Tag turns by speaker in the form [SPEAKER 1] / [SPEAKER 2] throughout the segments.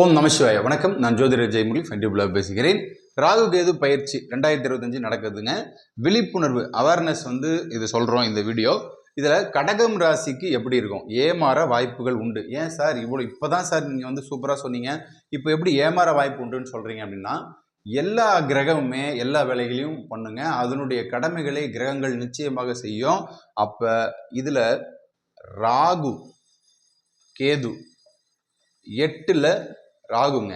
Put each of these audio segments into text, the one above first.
[SPEAKER 1] ஓம் நமசிவாய வணக்கம். நான் ஜோதிடர் ஜெயமுரளி ஃபென்டிபுலாக பேசுகிறேன். ராகு கேது பயிற்சி ரெண்டாயிரத்தி இருபத்தஞ்சு நடக்குதுங்க. விழிப்புணர்வு அவேர்னஸ் வந்து இது சொல்கிறோம் இந்த வீடியோ இதில் கடகம் ராசிக்கு எப்படி இருக்கும்? ஏமாற வாய்ப்புகள் உண்டு. ஏன் சார் இவ்வளோ இப்போ தான் சார் நீங்கள் வந்து சூப்பராக சொன்னீங்க. இப்போ எப்படி ஏமாற வாய்ப்பு உண்டுன்னு சொல்கிறீங்க அப்படின்னா எல்லா கிரகமுமே எல்லா வேலைகளையும் பண்ணுங்க. அதனுடைய கடமைகளை கிரகங்கள் நிச்சயமாக செய்யும். அப்போ இதில் ராகு கேது எட்டில் ராகுங்க.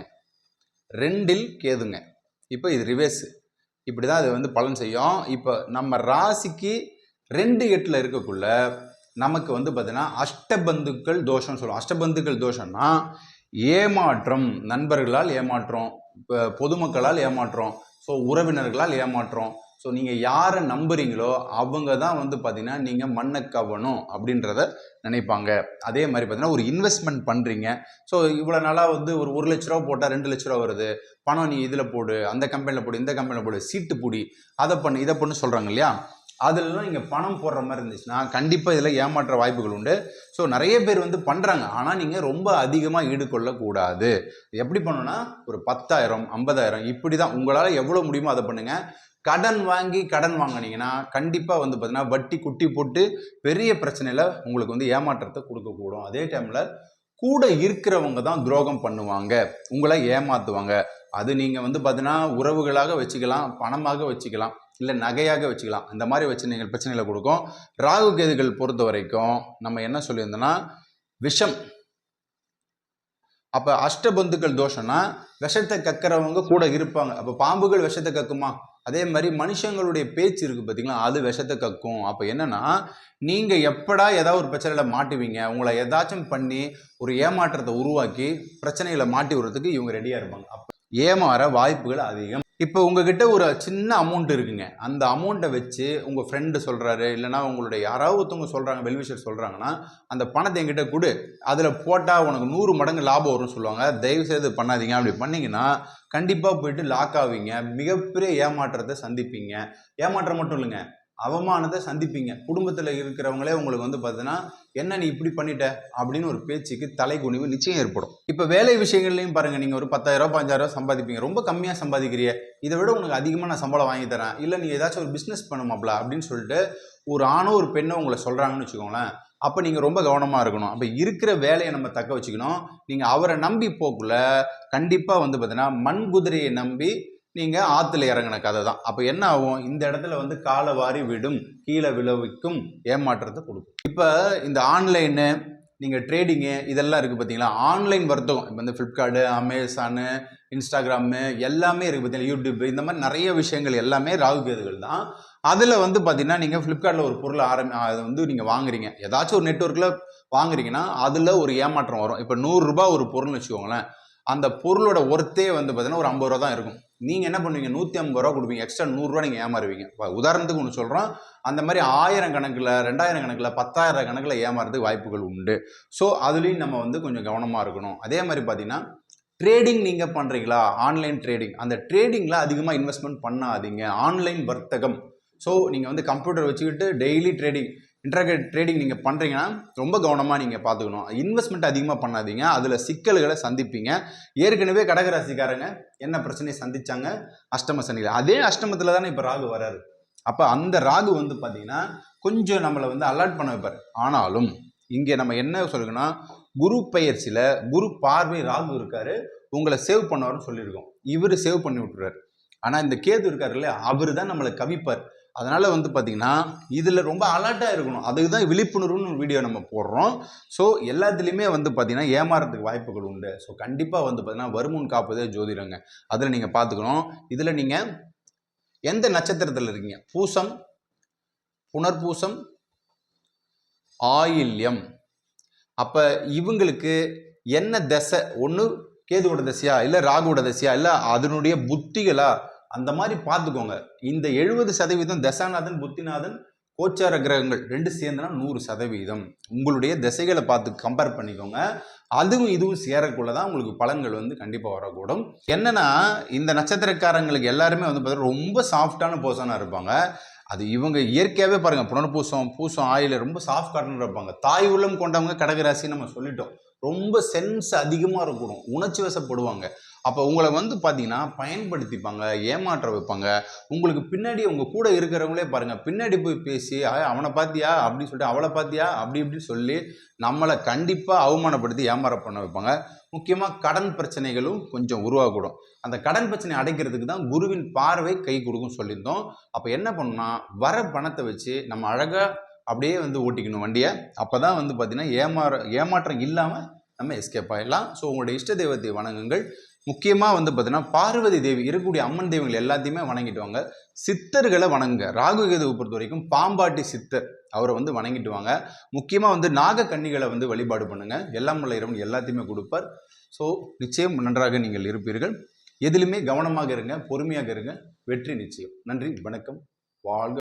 [SPEAKER 1] ரெண்டில் கேதுங்க. இப்போ இது ரிவேஸு இப்படி தான் இது வந்து பலன் செய்யும். இப்போ நம்ம ராசிக்கு ரெண்டு எட்டில் இருக்கக்குள்ள நமக்கு வந்து பார்த்தீங்கன்னா அஷ்டபந்துக்கள் தோஷம்னு சொல்லுவோம். அஷ்டபந்துக்கள் தோஷம்னா ஏமாற்றம் நண்பர்களால் ஏமாற்றம் இப்போ பொதுமக்களால் ஏமாற்றம் ஸோ உறவினர்களால் ஏமாற்றம் ஸோ நீங்கள் யாரை நம்புறீங்களோ அவங்க தான் வந்து பார்த்தீங்கன்னா நீங்கள் மண்ணை கவணும் அப்படின்றத நினைப்பாங்க. அதே மாதிரி பார்த்தீங்கன்னா ஒரு இன்வெஸ்ட்மெண்ட் பண்ணுறீங்க ஸோ இவ்வளோ நாளாக வந்து ஒரு ஒரு லட்ச ரூபா போட்டால் ரெண்டு லட்ச ரூபா வருது. பணம் நீ இதில் போடு அந்த கம்பெனியில் போடு இந்த கம்பெனியில் போடு சீட்டு பூடி அதை பண்ணு இதை பண்ணு சொல்கிறாங்க இல்லையா? அதிலலாம் நீங்கள் பணம் போடுற மாதிரி இருந்துச்சுன்னா கண்டிப்பாக இதில் ஏமாற்ற வாய்ப்புகள் உண்டு. ஸோ நிறைய பேர் வந்து பண்ணுறாங்க ஆனால் நீங்கள் ரொம்ப அதிகமாக ஈடுகொள்ளக்கூடாது. எப்படி பண்ணணும்னா ஒரு பத்தாயிரம் ஐம்பதாயிரம் இப்படி தான் உங்களால் எவ்வளோ முடியுமோ அதை பண்ணுங்கள் கடன் வாங்கி கடன் வாங்கினீங்கன்னா கண்டிப்பாக வந்து பார்த்தீங்கன்னா வட்டி குட்டி போட்டு பெரிய பிரச்சனையில் உங்களுக்கு வந்து ஏமாற்றத்தை கொடுக்கக்கூடும். அதே டைமில் கூட இருக்கிறவங்க தான் துரோகம் பண்ணுவாங்க. உங்களை ஏமாற்றுவாங்க அது நீங்கள் வந்து பார்த்தீங்கன்னா உறவுகளாக வச்சுக்கலாம் பணமாக வச்சுக்கலாம். இல்லை நகையாக வச்சுக்கலாம். இந்த மாதிரி வச்சு நீங்கள் பிரச்சனைகளை கொடுக்கும். ராகு கேதுகள் பொறுத்த வரைக்கும் நம்ம என்ன சொல்லியிருந்தோன்னா விஷம். அப்போ அஷ்டபந்துக்கள் தோஷம்னா விஷத்தை கக்கிறவங்க கூட இருப்பாங்க. அப்போ பாம்புகள் விஷத்தை கக்குமா? அதே மாதிரி மனுஷங்களுடைய பேச்சு இருக்குது பார்த்தீங்களா அது விஷத்தை கக்கும். அப்போ என்னன்னா நீங்கள் எப்படா ஏதாவது ஒரு பிரச்சனையில் மாட்டுவீங்க? உங்களை ஏதாச்சும் பண்ணி ஒரு ஏமாற்றத்தை உருவாக்கி பிரச்சனைகளை மாட்டி விடுறதுக்கு இவங்க ரெடியாக இருப்பாங்க. அப்போ ஏமாற வாய்ப்புகள் அதிகம். இப்போ உங்ககிட்ட ஒரு சின்ன அமௌண்ட் இருக்குங்க. அந்த அமௌண்ட்டை வச்சு உங்கள் ஃப்ரெண்டு சொல்கிறாரு இல்லைனா உங்களுடைய யாராவது ஒருத்தவங்க சொல்கிறாங்க வெல்விஷர் சொல்கிறாங்கன்னா அந்த பணத்தை என்கிட்ட கொடு. அதில் போட்டால் உனக்கு நூறு மடங்கு லாபம் வரும்னு சொல்லுவாங்க. தயவு செய்து பண்ணாதீங்க. அப்படி பண்ணிங்கன்னா கண்டிப்பாக போயிட்டு லாக் ஆவீங்க. மிகப்பெரிய ஏமாற்றத்தை சந்திப்பீங்க. ஏமாற்றம் மட்டும் இல்லைங்க. அவமானத்தை சந்திப்பீங்க. குடும்பத்தில் இருக்கிறவங்களே உங்களுக்கு வந்து பார்த்தீங்கன்னா என்ன நீ இப்படி பண்ணிட்ட? அப்படின்னு ஒரு பேச்சுக்கு தலைகுனிவு நிச்சயம் ஏற்படும். இப்போ வேலை விஷயங்கள்லையும் பாருங்கள் நீங்கள் ஒரு பத்தாயிரம் பஞ்சாயிரம் சம்பாதிப்பீங்க. ரொம்ப கம்மியாக சம்பாதிக்கிறிய. இதை விட உனக்கு அதிகமாக நான் சம்பளம் வாங்கி தரேன். இல்லை நீ ஏதாச்சும் ஒரு பிஸ்னஸ் பண்ணுமாப்ல அப்படின்னு சொல்லிட்டு ஒரு ஆணோ ஒரு பெண்ணோ உங்களை சொல்கிறாங்கன்னு வச்சுக்கோங்களேன் அப்போ நீங்கள் ரொம்ப கவனமாக இருக்கணும். அப்போ இருக்கிற வேலையை நம்ம தக்க வச்சுக்கணும். நீங்கள் அவரை நம்பி போக்குள்ள கண்டிப்பாக வந்து பார்த்தீங்கன்னா மண் குதிரையை நம்பி நீங்கள் ஆற்றுல இறங்கின கதை தான் அப்போ என்ன ஆகும்? இந்த இடத்துல வந்து காலை வாரி விடும் கீழே விளைவிக்கும் ஏமாற்றத்தை கொடுக்கும். இப்போ இந்த ஆன்லைனு நீங்கள் ட்ரேடிங்கு இதெல்லாம் இருக்குது பார்த்தீங்களா ஆன்லைன் வர்த்தகம் இப்போ இந்த ஃப்ளிப்கார்ட்டு அமேசானு இன்ஸ்டாகிராமு எல்லாமே இருக்குது பார்த்தீங்களா யூடியூப் இந்த மாதிரி நிறைய விஷயங்கள் எல்லாமே ராகு கேதுகள் தான். அதில் வந்து பார்த்தீங்கன்னா நீங்கள் ஃப்ளிப்கார்ட்டில் ஒரு பொருள் ஆரம்பி அதை வந்து நீங்கள் வாங்குறீங்க. ஏதாச்சும் ஒரு நெட்ஒர்க்கில் வாங்குறீங்கன்னா அதில் ஒரு ஏமாற்றம் வரும். இப்போ நூறுரூபா ஒரு பொருள்னு வச்சுக்கோங்களேன் அந்த பொருளோட ஒர்த்தே வந்து பார்த்தீங்கன்னா ஒரு ஐம்பது ரூபா தான் இருக்கும். நீங்கள் என்ன பண்ணுவீங்க? நூற்றி ஐம்பது ரூபா கொடுப்பீங்க. எக்ஸ்ட்ரா நூறுரூவா நீங்கள் ஏமாறுவீங்க. இப்போ உதாரணத்துக்கு ஒன்று சொல்கிறோம் அந்த மாதிரி ஆயிரம் கணக்கில் ரெண்டாயிரம் கணக்கில் பத்தாயிரம் கணக்கில் ஏமாறதுக்கு வாய்ப்புகள் உண்டு. ஸோ அதுலேயும் நம்ம வந்து கொஞ்சம் கவனமாக இருக்கணும். அதே மாதிரி பார்த்தீங்கன்னா ட்ரேடிங் நீங்கள் பண்ணுறீங்களா ஆன்லைன் ட்ரேடிங் அந்த ட்ரேடிங்கில் அதிகமாக இன்வெஸ்ட்மெண்ட் பண்ணாதீங்க. ஆன்லைன் வர்த்தகம். ஸோ நீங்கள் வந்து கம்ப்யூட்டர் வச்சுக்கிட்டு டெய்லி ட்ரேடிங் இன்டர்நெட் ட்ரேடிங் நீங்கள் பண்ணுறீங்கன்னா ரொம்ப கவனமாக நீங்கள் பார்த்துக்கணும். இன்வெஸ்ட்மெண்ட் அதிகமாக பண்ணாதீங்க. அதில் சிக்கல்களை சந்திப்பீங்க. ஏற்கனவே கடகராசிக்காரங்க என்ன பிரச்சனையை சந்திச்சாங்க? அஷ்டம சனியில். அதே அஷ்டமத்தில் தானே இப்போ ராகு வராரு. அப்போ அந்த ராகு வந்து பார்த்தீங்கன்னா கொஞ்சம் நம்மளை வந்து அலர்ட் பண்ண வைப்பார். ஆனாலும் இங்கே நம்ம என்ன சொல்லுங்கன்னா குரு பயிற்சியில் குரு பார்வை ராகு இருக்கார். உங்களை சேவ் பண்ணுவார்னு சொல்லியிருக்கோம். இவர் சேவ் பண்ணி விட்டுறாரு ஆனால் இந்த கேது இருக்கார் இல்லையா? அவர் தான் நம்மளை கவிப்பார். அதனால் வந்து பார்த்திங்கன்னா இதில் ரொம்ப அலர்ட்டாக இருக்கணும். அதுக்கு தான் விழிப்புணர்வுன்னு ஒரு வீடியோ நம்ம போடுறோம். ஸோ எல்லாத்துலேயுமே வந்து பார்த்திங்கன்னா ஏமாறதுக்கு வாய்ப்புகள் உண்டு. ஸோ கண்டிப்பாக வந்து பார்த்திங்கன்னா வருமுன் காப்பதே ஜோதிடங்க. அதில் நீங்கள் பார்த்துக்கணும் இதில் நீங்கள் எந்த நட்சத்திரத்தில் இருக்கீங்க? பூசம் புனர்பூசம் ஆயில்யம். அப்போ இவங்களுக்கு என்ன தசை? ஒன்று கேதுவோட தசையா இல்லை ராகுவோட தசையா இல்லை அதனுடைய புத்திகளா? அந்த மாதிரி பார்த்துக்கோங்க. இந்த எழுபது சதவீதம் தசாநாதன் புத்திநாதன் கோச்சார கிரகங்கள் ரெண்டு சேர்ந்தனா நூறு சதவீதம். உங்களுடைய திசைகளை பார்த்து கம்பேர் பண்ணிக்கோங்க. அதுவும் இதுவும் சேரக்குள்ள தான் உங்களுக்கு பலன்கள் வந்து கண்டிப்பாக வரக்கூடும். என்னன்னா இந்த நட்சத்திரக்காரங்களுக்கு எல்லாருமே வந்து பார்த்தீங்கன்னா ரொம்ப சாஃப்டான பர்சனாக இருப்பாங்க. அது இவங்க இயற்கையாகவே பாருங்கள் புனர்பூசம் பூசம் ஆயில் ரொம்ப சாஃப்ட் காட்டன் இருப்பாங்க. தாய் உள்ளம் கொண்டவங்க கடகராசி நம்ம சொல்லிட்டோம். ரொம்ப சென்ஸ் அதிகமாக இருக்கணும். உணர்ச்சி வசப்படுவாங்க. அப்போ உங்களை வந்து பார்த்தீங்கன்னா பயன்படுத்திப்பாங்க ஏமாற்ற வைப்பாங்க. உங்களுக்கு பின்னாடி உங்கள் கூட இருக்கிறவங்களே பாருங்கள் பின்னாடி போய் பேசி "ஆ, அவனை பார்த்தியா அப்படின்னு சொல்லிட்டு அவளை பார்த்தியா அப்படி இப்படி சொல்லி நம்மளை கண்டிப்பாக அவமானப்படுத்தி ஏமாற பண்ண வைப்பாங்க. முக்கியமாக கடன் பிரச்சனைகளும் கொஞ்சம் உருவாகக்கூடும். அந்த கடன் பிரச்சனை அடைக்கிறதுக்கு தான் குருவின் பார்வை கை கொடுக்கும் சொல்லியிருந்தோம். அப்போ என்ன பண்ணணும்னா வர பணத்தை வச்சு நம்ம அழகாக அப்படியே வந்து ஓட்டிக்கணும் வண்டியை. அப்போ தான் வந்து பார்த்திங்கன்னா ஏமாற ஏமாற்றம் இல்லாமல் நம்ம எஸ்கேப் ஆகிடலாம் ஸோ உங்களுடைய இஷ்ட தெய்வத்தை வணங்குங்கள். முக்கியமாக வந்து பார்த்தீங்கன்னா பார்வதி தேவி இருக்கக்கூடிய அம்மன் தெய்வங்கள் எல்லாத்தையுமே வணங்கிட்டு வாங்க சித்தர்களை வணங்குங்க. ராகு கேதுவை பொறுத்த வரைக்கும் பாம்பாட்டி சித்தர் அவரை வந்து வணங்கிட்டு வாங்க முக்கியமாக வந்து நாக கன்னிகளை வந்து வழிபாடு பண்ணுங்க. எல்லாம் உள்ள இறைவன் எல்லாத்தையுமே கொடுப்பார். ஸோ நிச்சயம் நன்றாக நீங்கள் இருப்பீர்கள். எதிலுமே கவனமாக இருங்க பொறுமையாக இருங்க. வெற்றி நிச்சயம். நன்றி வணக்கம். வாழ்க